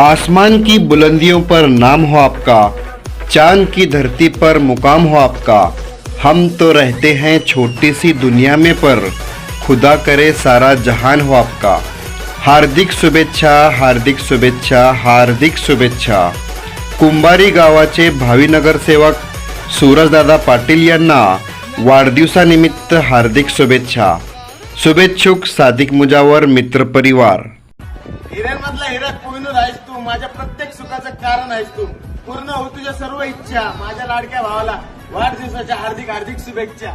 आसमान की बुलंदियों पर नाम हो आपका, चाँद की धरती पर मुकाम हो आपका। हम तो रहते हैं छोटी सी दुनिया में पर, खुदा करे सारा जहान हो आपका। हार्दिक शुभेच्छा हार्दिक शुभेच्छा हार्दिक शुभेच्छा। कुंभारी गावाचे भावी नगरसेवक सूरजदादा पाटील यांना वाढदिवसानिमित्त हार्दिक शुभेच्छा। शुभेच्छुक सादिक मुजावर मित्रपरिवार हिऱ्यांमधला हिरा कोहिनूर आहेस तू. माझ्या प्रत्येक सुखाचं कारण आहेस तू. पूर्ण हो तुझ्या सर्व इच्छा. माझ्या लाडक्या भावाला वाढदिवसाच्या हार्दिक हार्दिक शुभेच्छा.